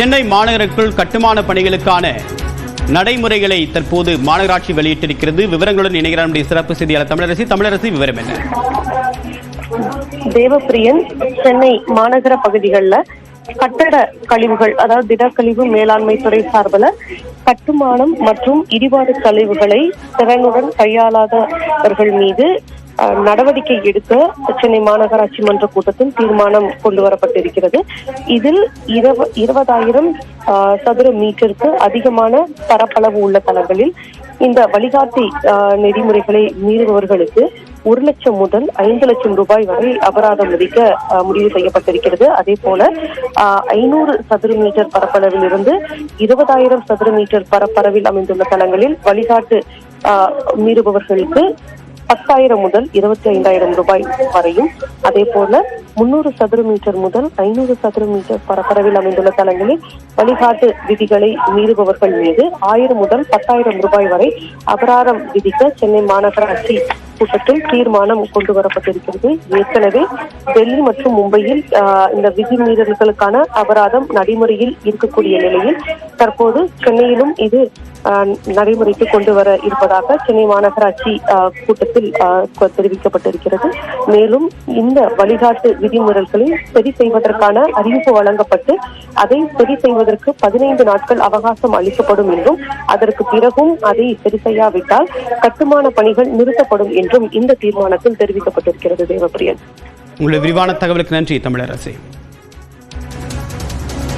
சென்னை மாநகருக்குள் கட்டுமான பணிகளுக்கான நடைமுறைகளை தற்போது மாநகராட்சி வெளியிட்டிருக்கிறது. விவரங்களுடன் இணைகிறார் நம்முடைய சிறப்பு செய்தியாளர் தமிழரசி. தமிழரசி விவரம் என்ன? தேவப்பிரியன் சென்னை மாநகர பகுதிகளில் கட்டட கழிவுகள் அதாவது திடக்கழிவு மேலாண்மை துறை சார்பில் கட்டுமானம் மற்றும் இடிபாடு கழிவுகளை திறனுடன் கையாளாதவர்கள் மீது நடவடிக்கை எடுக்க சென்னை மாநகராட்சி மன்ற கூட்டத்தில் தீர்மானம் கொண்டு வரப்பட்டிருக்கிறது. இதில் இருபதாயிரம் சதுர மீட்டருக்கு அதிகமான பரப்பளவு உள்ள தளங்களில் இந்த வழிகாட்டி நெறிமுறைகளை மீறுபவர்களுக்கு ஒரு லட்சம் முதல் ஐந்து லட்சம் ரூபாய் வரை அபராதம் விதிக்க முடிவு செய்யப்பட்டிருக்கிறது. அதே போல ஐநூறு சதுர மீட்டர் பரப்பளவில் இருந்து இருபதாயிரம் சதுர மீட்டர் பரப்பளவில் அமைந்துள்ள தளங்களில் வழிகாட்டு மீறுபவர்களுக்கு பத்தாயிரம் முதல் இருபத்தி ஐந்தாயிரம் ரூபாய் வரையும். அதே போல முன்னூறு சதுர மீட்டர் முதல் ஐநூறு சதுர மீட்டர் பரப்பளவில் அமைந்துள்ள தளங்களில் வழிகாட்டு விதிகளை மீறுபவர்கள் மீது ஆயிரம் முதல் பத்தாயிரம் ரூபாய் வரை அபராதம் விதிக்க சென்னை மாநகராட்சி கூட்டத்தில் தீர்மானம் கொண்டு வரப்பட்டிருக்கிறது. ஏற்கனவே டெல்லி மற்றும் மும்பையில் ஆஹ், இந்த விதி மீறல்களுக்கான அபராதம் நடைமுறையில் இருக்கக்கூடிய நிலையில் தற்போது சென்னையிலும் இது நடைமுறைக்கு கொண்டு வர இருப்பதாக சென்னை மாநகராட்சி கூட்டத்தில் தெரிவிக்கப்பட்டிருக்கிறது. மேலும் இந்த வழிகாட்டு விதிமுறைகளை சரி செய்வதற்கான அறிவிப்பு வழங்கப்பட்டு அதை சரி செய்வதற்கு பதினைந்து நாட்கள் அவகாசம் அளிக்கப்படும் என்றும் அதற்கு பிறகும் அதை சரி செய்யாவிட்டால் கட்டுமான பணிகள் நிறுத்தப்படும் என்றும் இந்த தீர்மானத்தில் தெரிவிக்கப்பட்டிருக்கிறது தேவப்பிரியன். உங்களுடைய விரிவான தகவலுக்கு நன்றி தமிழரசி.